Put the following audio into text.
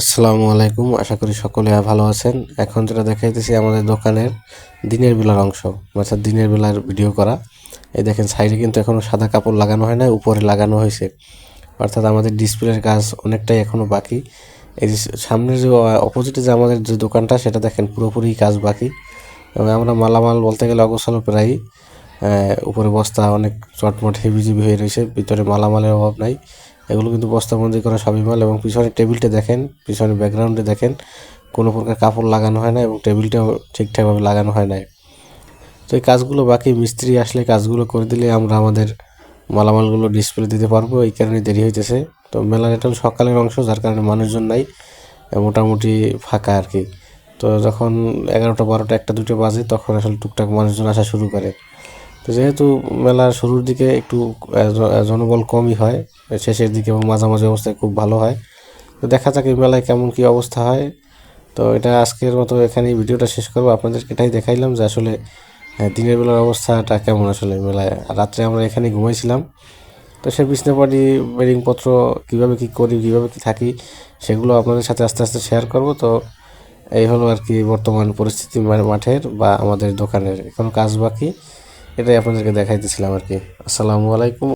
আসসালামু আলাইকুম, আশা করি সকলে ভালো আছেন। এখন যেটা দেখাইতেছি আমাদের দোকানের দিনের বেলার অংশ, অর্থাৎ দিনের বেলার ভিডিও করা। এই দেখেন, সাইডে কিন্তু এখনও সাদা কাপড় লাগানো হয় না উপরে লাগানো হয়েছে। অর্থাৎ আমাদের ডিসপ্লের কাজ অনেকটাই এখনও বাকি। এই যে সামনের যে অপোজিটে যে আমাদের যে দোকানটা, সেটা দেখেন পুরোপুরি কাজ বাকি। এবং আমরা মালামাল বলতে গেলে অগোছালো প্রায় উপরে বস্তা অনেক চটমট হেভিজিবি হয়ে রয়েছে, ভিতরে মালামালের অভাব নাই। এগুলো কিন্তু বস্তাবন্দি করা সবই মাল এবং পিছনে টেবিলটা দেখেন, পিছনে ব্যাকগ্রাউন্ডে দেখেন, কোনো প্রকার কাপড় লাগানো হয় না এবং টেবিলটাও ঠিকঠাকভাবে লাগানো হয় না তো এই কাজগুলো বাকি, মিস্ত্রি আসলে কাজগুলো করে দিলে আমরা আমাদের মালামালগুলো ডিসপ্লে দিতে পারব, এই কারণে দেরি হইতেছে। তো মেলার এটা সকালের অংশ, যার কারণে মানুষজন নাই মোটামুটি ফাঁকা আর কি। তো যখন এগারোটা, বারোটা, একটা, দুটো বাজে, তখন আসলে টুকটাক মানুষজন আসা শুরু করে। তো যেহেতু মেলার শুরুর দিকে একটু জনবল কমই হয়, শেষের দিকে এবং মাঝামাঝি অবস্থায় খুব ভালো হয়। তো দেখা যাক এই মেলায় কেমন কি অবস্থা হয়। তো এটা আজকের মতো এখানেই ভিডিওটা শেষ করব। আপনাদেরকে এটাই দেখাইলাম যে আসলে দিনের বেলার অবস্থাটা কেমন আসলে মেলায়। রাত্রে আমরা এখানে ঘুমাইছিলাম। তো সে বিছনাপাটি বেডিংপত্র কীভাবে কী করি, কীভাবে কী থাকি, সেগুলো আপনাদের সাথে আস্তে আস্তে শেয়ার করব। তো এই হলো আর কি বর্তমান পরিস্থিতি মাঠের বা আমাদের দোকানের এখনও কাজ বাকি। এটাই আপনাদেরকে দেখাইতেছিলাম আর কি। আসসালামু আলাইকুম।